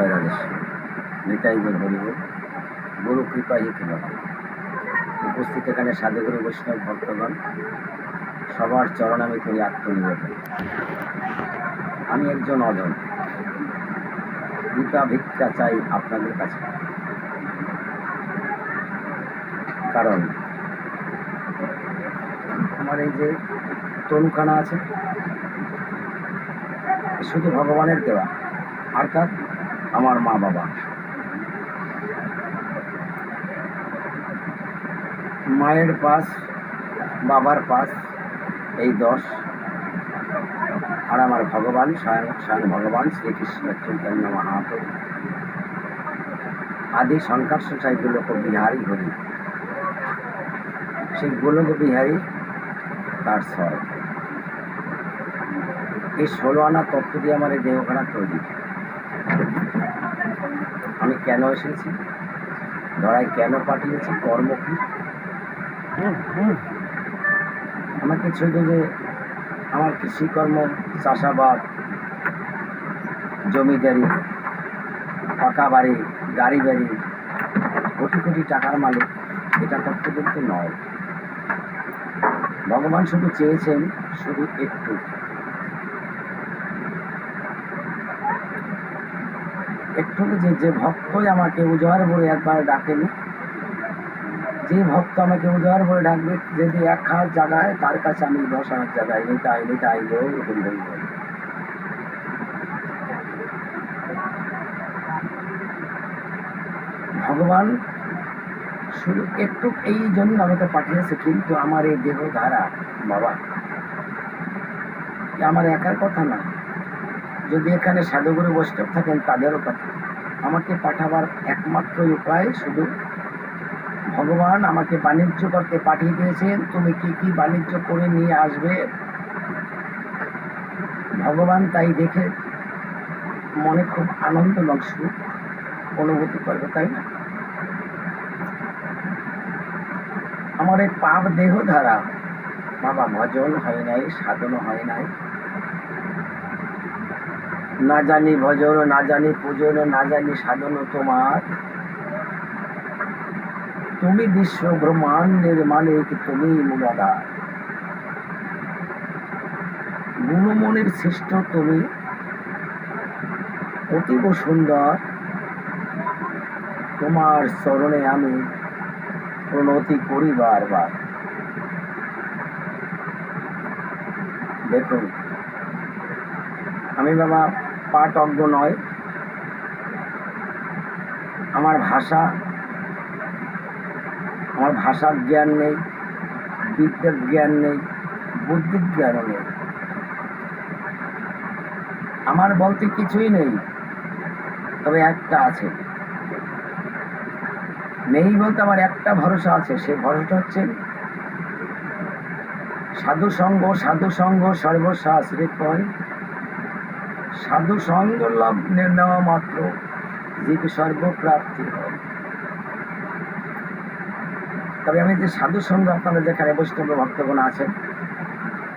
জয় রাজেশ্বর নিতাই গুরু হরিবল গুরু কৃপাই কিংবা উপস্থিত এখানে সাধুগুরু, বৈষ্ণব ভক্তগণ, সবার চরণ আমি করি আত্মনিবেদন। আমি একজন অজন কৃপা ভিক্ষা চাই আপনাদের কাছে। কারণ আমার এই যে তনুখানা আছে, শুধু ভগবানের দেওয়া। আর অর্থাৎ আমার মা বাবা। মায়ের পাশ, বাবার পাশ, এই দশ। আর আমার ভগবান, স্বয়ং স্বয়ং ভগবান শ্রীকৃষ্ণ চৈতন্য মহাপ্রভু। আদি সংকর্ষ চাই গোলক বিহারী হরি। সেই গোলক বিহারী তার স্বর। এই ষোলো আনা তত্ত্ব দিয়ে আমার এই দেহখানা তৈরি। কেন এসেছি? ধরায় কেন পাঠিয়েছি? কর্ম কি? আমাকে শুধু যে আমার কৃষিকর্ম চাষাবাদ জমিদারি পাকা বাড়ি গাড়ি বাড়ি কোটি কোটি টাকার মালিক এটা করতে করতে নয়। ভগবান শুধু চেয়েছেন শুধু একটু। একটু যে যে ভক্তই আমাকে উজাড় বলে একবার ডাকেনি, যে ভক্ত আমাকে উজাড় বলে ডাকবে, যদি এক হাত জায়গায় তার কাছে আমি দশ হাত নিতাই গো হরি হরি বল ভগবান শুধু একটু এই জন্য আমাকে পাঠিয়েছে, কিন্তু আমার এই দেহ ধারা বাবা আমার একার কথা না। যদি এখানে সাধুগুরু বৈষ্ণব থাকেন, তাদেরও কথা। আমাকে পাঠাবার একমাত্র উপায় শুধু ভগবান আমাকে বাণিজ্য করতে পাঠিয়ে দিয়েছেন। তুমি কি কি বাণিজ্য করে নিয়ে আসবে? ভগবান তাই দেখে মনে খুব আনন্দ এবং সুখ অনুভূতি করবে, তাই না? আমার এই পাপ দেহ ধারা বাবা ভজন হয় নাই, সাধন হয় নাই। না জানি ভজন, না জানি পূজন, না জানি সাধন তোমার। তুমি বিশ্ব ব্রহ্মাণ্ডের মালিক, তুমি মূলাধার গুণমনের সৃষ্ট তুমি, অতীব সুন্দর। তোমার চরণে আমি প্রণতি করি বারবার। দেখুন, আমি বাবা পাঠ অজ্ঞ নয়। আমার ভাষা, আমার ভাষার জ্ঞান নেই, বিদ্যার জ্ঞান নেই, বুদ্ধির জ্ঞানও নেই। আমার বলতে কিছুই নেই, তবে একটা আছে। নেই বলতে আমার একটা ভরসা আছে, সেই ভরসাটা হচ্ছে সাধু সঙ্গ সাধু সঙ্গ সর্বশাস্ত্রে কয় সাধু সঙ্গ লাভ নেওয়া মাত্র। জীব সর্বপ্রাপ্তি। হয় তবে আমি যে সাধু সঙ্গ আপনারা যেখানে বৈষ্ণব ভক্তগণ আছেন,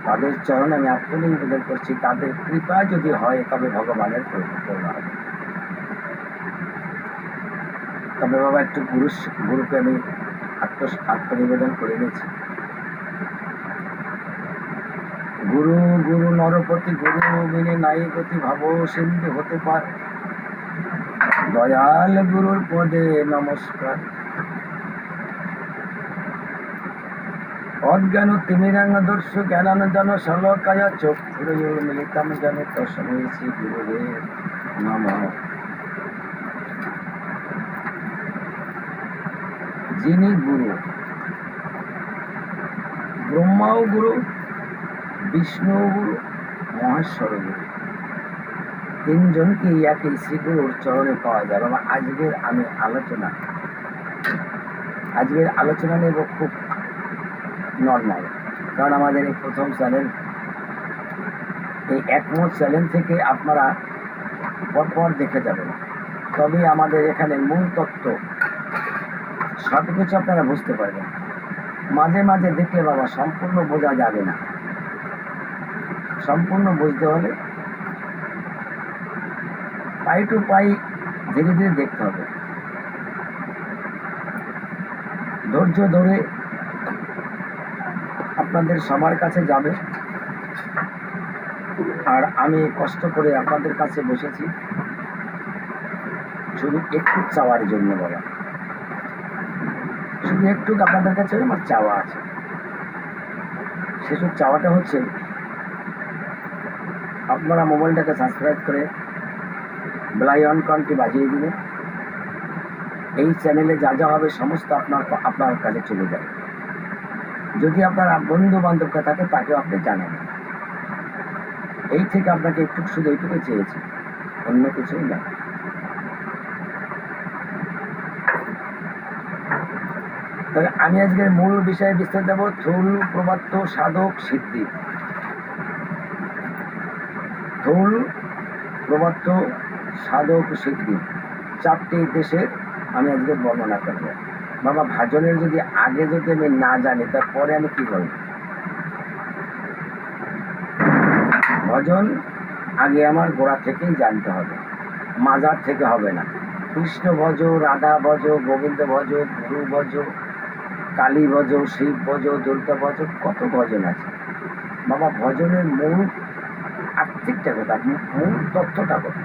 তাদের চরণে আমি আত্মনিবেদন করছি, তাদের কৃপা যদি হয়, তবে ভগবানের তবে বাবা, একটু গুরু গুরুকে আমি আত্ম আত্মনিবেদন করে নিয়েছি। গুরু গুরু নরপতি, গুরু মিনে নাই গতি ভাব, সিন্ধু হতে পার। দয়াল গুরুর পদে নমস্কার। অজ্ঞান তিমিরাঙ্গ দর্শ জ্ঞানান জন সলকায় চোখ মিলিতাম জানে তসময় শ্রী গুরুদেব নমঃ। যিনি গুরু, ব্রহ্মাও গুরু বিষ্ণু গুরু মহেশ্বর। গুরু তিনজনকে একই শ্রীগুরুর চরণে পাওয়া যায়। এবং আজকের আমি আলোচনা, আজকের আলোচনা নেব খুব নর্মাল। কারণ আমাদের এই প্রথম চ্যানেল, এই একমত চ্যানেল থেকে আপনারা পরপর দেখে যাবেন। তবে আমাদের এখানে মূল তত্ত্ব সব কিছু আপনারা বুঝতে পারবেন। মাঝে মাঝে দেখলে বাবা, সম্পূর্ণ বোঝা যাবে না। সম্পূর্ণ বুঝতে হলে পাই টু পাই ধীরে ধীরে দেখতে হবে। ধৈর্য ধরে আপনাদের সবার কাছে যাবে। আর আমি কষ্ট করে আপনাদের কাছে বসেছি। শুধু একটু চাওয়ার জন্য বলা শুধু একটু আপনাদের কাছে আমার চাওয়া আছে। সেসব চাওয়াটা হচ্ছে আপনারা মোবাইলটাকে সাবস্ক্রাইব করে বেলাই অন কনটি বাজিয়ে দিলে এই চ্যানেলে যা যা হবে সমস্ত আপনার আপনার কাছে চলে যাবে। যদি আপনার বন্ধু বান্ধবকে থাকে, তাকেও আপনি জানাবেন। এই থেকে আপনাকে একটু শুধু এইটুকু চেয়েছি, অন্য কিছুই না। তবে আমি আজকের মূল বিষয়ে বিস্তারিত যাব থুল প্রবাত্য সাধক, সিদ্ধি। থুল প্রবাত্য সাধক সিদ্ধি। চারটি দেশের আমি আজকে বর্ণনা করব। বাবা ভাজনের যদি আগে যদি আমি না জানি, তারপরে আমি কি বলব ভজন আগে আমার গোড়া থেকেই জানতে হবে, মাজার থেকে হবে না। কৃষ্ণ ভজ, রাধা ভজ, গোবিন্দ ভজ, গুরু ভজ, কালী ভজ, শিব ভজ, দুর্গা ভজ, কত ভজন আছে। বাবা ভজনের মূল আর্থিকটা কথা মূল তথ্যটা কথা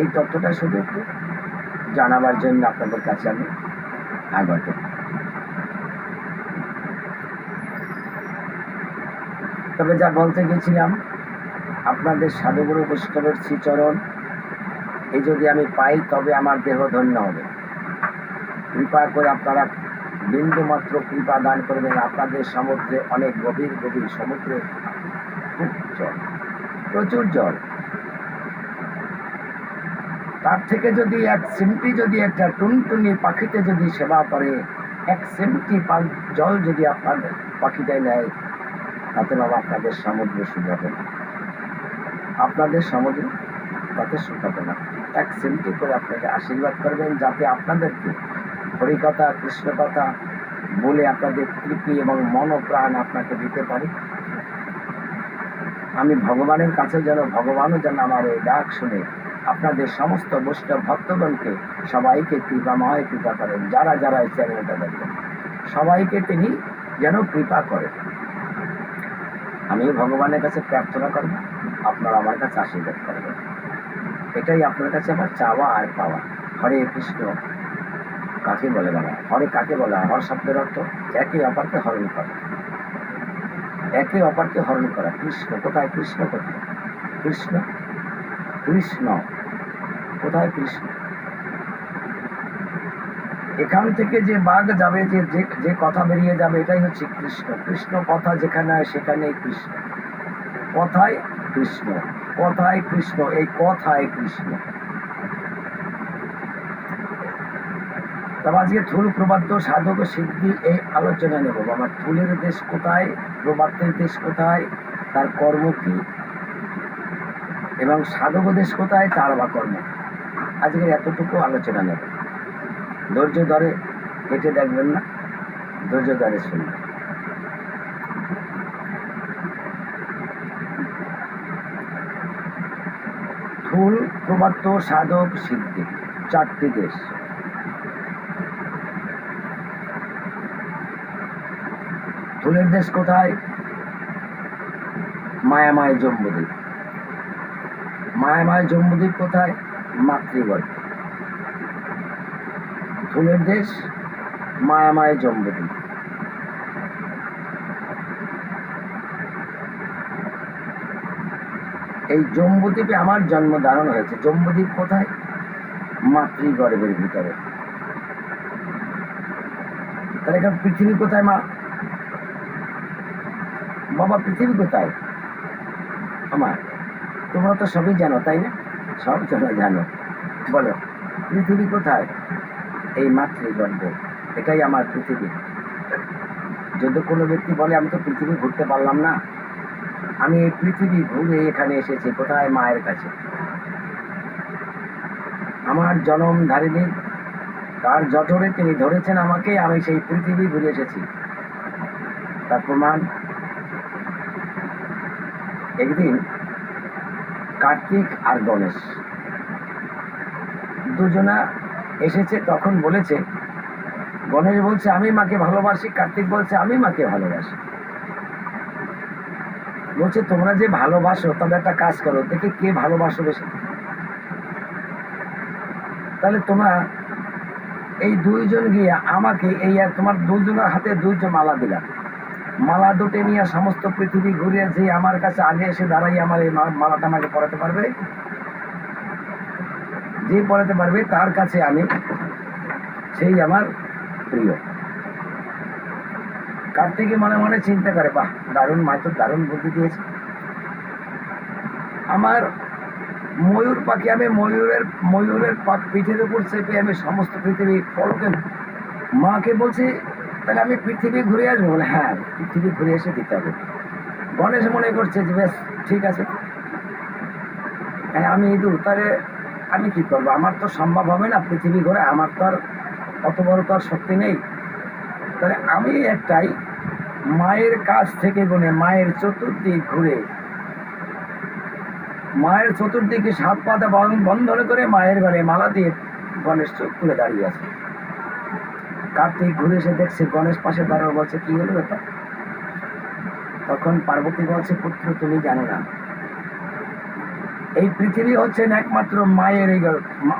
এই তথ্যটা শুধু একটু জানাবার জন্য আপনাদের কাছে আমি আগত। তবে যা বলতে গেছিলাম, আপনাদের সাধুগুরু বৈষ্ণবের শ্রীচরণ এই যদি আমি পাই তবে আমার দেহ ধন্য হবে। কৃপা করে আপনারা বিন্দু মাত্র কৃপা দান করবেন, আপনাদের সমুদ্রে অনেক গভীর গভীর সমুদ্রে জল প্রচুর জল তার থেকে যদি এক সিমটি যদি একটা টুনটুনি পাখিতে যদি সেবা করে, এক সিমটি জল যদি আপনাদের পাখিটাই নেয়, তাতে বাবা আপনাদের সমুদ্র শুকাবে না। আপনাদের সমুদ্র তাতে শুকাবে না। এক সিমটি করে আপনাকে আশীর্বাদ করবেন যাতে আপনাদেরকে হরিকথা কৃষ্ণ কথা বলে আপনাদের তৃপ্তি এবং মন ও প্রাণ আপনাকে দিতে পারি। আমি ভগবানের কাছে যেন ভগবানও যেন আমার এই ডাক শুনে আপনাদের সমস্ত বৈষ্ণব ভক্তগণকে সবাইকে কৃপাময় কৃপা করেন, যারা যারা এই চ্যানেলটা দেখেন, সবাইকে তিনি যেন কৃপা করেন। আমি ভগবানের কাছে প্রার্থনা করব, আপনারা আমার কাছে আশীর্বাদ করবেন। এটাই আপনার কাছে আমার চাওয়া আর পাওয়া। হরে কৃষ্ণ, কাকে বলে বলা হরে কাকে বলা হর শব্দের অর্থ একে অপরকে হরণ করা। একে অপরকে হরণ করা। কৃষ্ণ, কোথায় কৃষ্ণ কোথায় কৃষ্ণ কৃষ্ণ, কোথায় কৃষ্ণ? এখান থেকে যে বাঘ যাবে, যে, যে- কথা বেরিয়ে যাবে, এটাই হচ্ছে কৃষ্ণ। কৃষ্ণ কথা যেখানে সেখানেই কৃষ্ণ। কথায় কৃষ্ণ কথায় কৃষ্ণ, এই কথায় কৃষ্ণ। তবে আজকে থুল প্রবাদ্য সাধক সিদ্ধি এই আলোচনা নেব। বাবা, থুলের দেশ কোথায়? প্রবাদ্যের দেশ কোথায়? তার কর্ম কি? এবং সাধক দেশ কোথায়? তার বা কর্ম আজকের এতটুকু আলোচনা নেব। ধৈর্য ধরে কেটে দেখবেন না, ধৈর্য ধরে শুনবেন। থুল প্রবাদ্য সাধক সিদ্ধি, চারটি দেশ। থুলের দেশ কোথায়? মায়ামায় জম্বুদ্বীপ। মায়ামায় জম্বুদ্বীপ কোথায়? মাতৃগড়। ফুলের দেশ? মায়ামায় জম্বুদ্বীপ। এই জম্বুদ্বীপে আমার জন্ম ধারণ হয়েছে। জম্বুদ্বীপ কোথায়? মাতৃগর্ভের ভিতরে। তাহলে এখন পৃথিবী কোথায় মা? বাবা পৃথিবী কোথায়? আমার। তোমরা তো সবই জানো, তাই না? সব তোমরা জানো। বলো, পৃথিবী কোথায়? এই মাতৃগর্ভে, এটাই আমার পৃথিবী। যদি কোনো ব্যক্তি বলে, আমি তো পৃথিবী ঘুরতে পারলাম না। আমি এই পৃথিবী ঘুরে এখানে এসেছি, কোথায়? মায়ের কাছে। আমার জনম ধারিণী তার জঠরে তিনি ধরেছেন আমাকে, আমি সেই পৃথিবী ঘুরে এসেছি। তার প্রমাণ একদিন কার্তিক আর গণেশ। দুজনা এসেছে, তখন বলেছে, গণেশ বলছে, আমি মাকে ভালোবাসি, কার্তিক বলছে, আমি মাকে ভালোবাসি। বলছে, তোমরা যে ভালোবাসো, তবে একটা কাজ করো, দেখে কে ভালোবাসো বেশি। তাহলে তোমরা এই দুইজন গিয়ে আমাকে এই আর তোমার দুজনের হাতে দুইজন মালা দিলাম মালা দুটে নিয়ে সমস্ত পৃথিবী ঘুরিয়ে যে আমার কাছে আগে এসে দাঁড়াই আমার এই মালাটা আমাকে পড়াতে পারবে? যে পড়াতে পারবে, তার কাছে আমি সেই আমার প্রিয়। কার্তিকে মনে মনে চিন্তা করে, বাহ, দারুণ মা তো, দারুণ বুদ্ধি দিয়েছে। আমার ময়ূর পাখি, আমি ময়ূরের ময়ূরের পাখ পিঠের উপর চেপে আমি সমস্ত পৃথিবী পলকে মাকে বলছি তাহলে আমি পৃথিবী ঘুরে আসব? বলে হ্যাঁ পৃথিবী ঘুরে এসে দিতে হবে। গণেশ মনে করছে যে, বেশ, ঠিক আছে। হ্যাঁ আমি ইঁদুর তাহলে আমি কি করব? আমার তো সম্ভব হবে না পৃথিবী ঘুরে, আমার তো আর অত বড় তো আর শক্তি নেই। তাহলে আমি একটাই মায়ের কাছ থেকে গুনে, মায়ের চতুর্দিক ঘুরে। মায়ের চতুর্দিকে সাত পাতা বন- বন্ধন করে মায়ের ঘরে মালা দিয়ে গণেশ চোখ খুলে দাঁড়িয়ে আছে। কার্তিক ঘুরে এসে দেখছে, গণেশ পাশে দাঁড়ানো বলছে, কি হলো ব্যাপার? তখন পার্বতী বলছে, পুত্র, তুমি জানো না। এই পৃথিবী হচ্ছেন একমাত্র মায়ের এই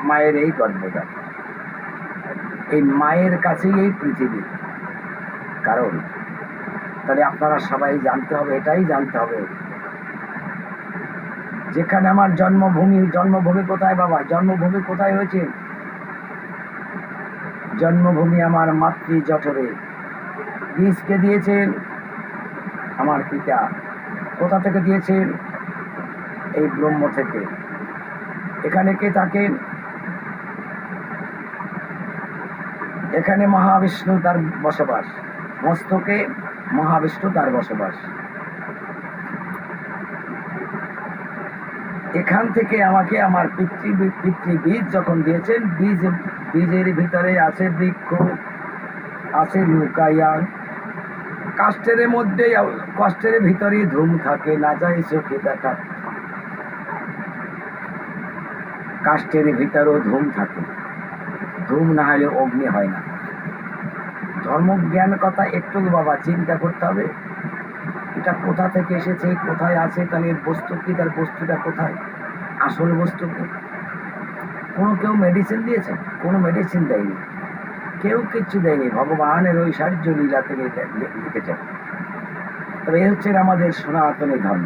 মায়ের এই গর্ভদান এই মায়ের কাছেই এই পৃথিবী। কারণ, তাহলে আপনারা সবাই জানতে হবে, এটাই জানতে হবে। যেখানে আমার জন্মভূমি জন্মভূমি কোথায় বাবা? জন্মভূমি কোথায় হয়েছে? জন্মভূমি আমার মাতৃ জঠরে বীজকে দিয়েছেন আমার পিতা। কোথা থেকে দিয়েছেন এই ব্রহ্ম থেকে। এখানে কে থাকেন এখানে মহাবিষ্ণু তার বসবাস। মস্তকে মহাবিষ্ণু তার বসবাস। এখান থেকে আমাকে আমার পিতৃ পিতৃ বীজ যখন দিয়েছেন, বীজ বীজের ভিতরে আছে বৃক্ষ, আছে লুকাইয়া। কাষ্টের মধ্যে কষ্টের ভিতরে ধুম থাকে, না যায় চোখে দেখা। কাষ্টের ভিতরেও ধুম থাকে। ধুম না হলে অগ্নি হয় না। ধর্মজ্ঞান কথা একটু বাবা চিন্তা করতে হবে। এটা কোথা থেকে এসেছে, কোথায় আছে, তাহলে বস্তু কি, তার বস্তুটা কোথায়? আসল বস্তু কি? কোনো কেউ মেডিসিন দিয়েছে? কোনো মেডিসিন দেয়নি। কেউ কিচ্ছু দেয়নি। ভগবানের ওই সাহায্য লীলা থেকে লিখেছেন তবে এই হচ্ছে আমাদের সনাতনী ধর্ম।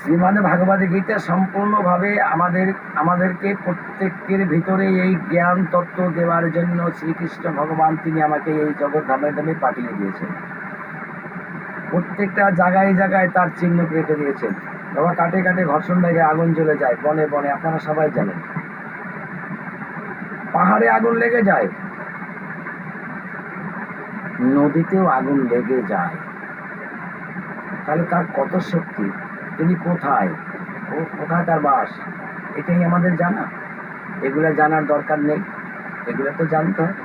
শ্রীমান ভাগবত গীতা সম্পূর্ণভাবে আমাদের, আমাদেরকে প্রত্যেকের ভিতরে এই জ্ঞান তত্ত্ব দেওয়ার জন্য শ্রীকৃষ্ণ ভগবান তিনি আমাকে এই জগৎ ধামে ধামে পাঠিয়ে দিয়েছেন। প্রত্যেকটা জায়গায় জায়গায় তার চিহ্ন কেটে দিয়েছেন। বাবা কাটে কাটে ঘর্ষণ লেগে আগুন জ্বলে যায়, বনে বনে, আপনারা সবাই জানেন। পাহাড়ে আগুন লেগে যায়। নদীতেও আগুন লেগে যায়। তাহলে তার কত শক্তি? তিনি কোথায়? ও কোথায় তার বাস? এটাই আমাদের জানা। এগুলো জানার দরকার নেই। এগুলো তো জানতে হবে।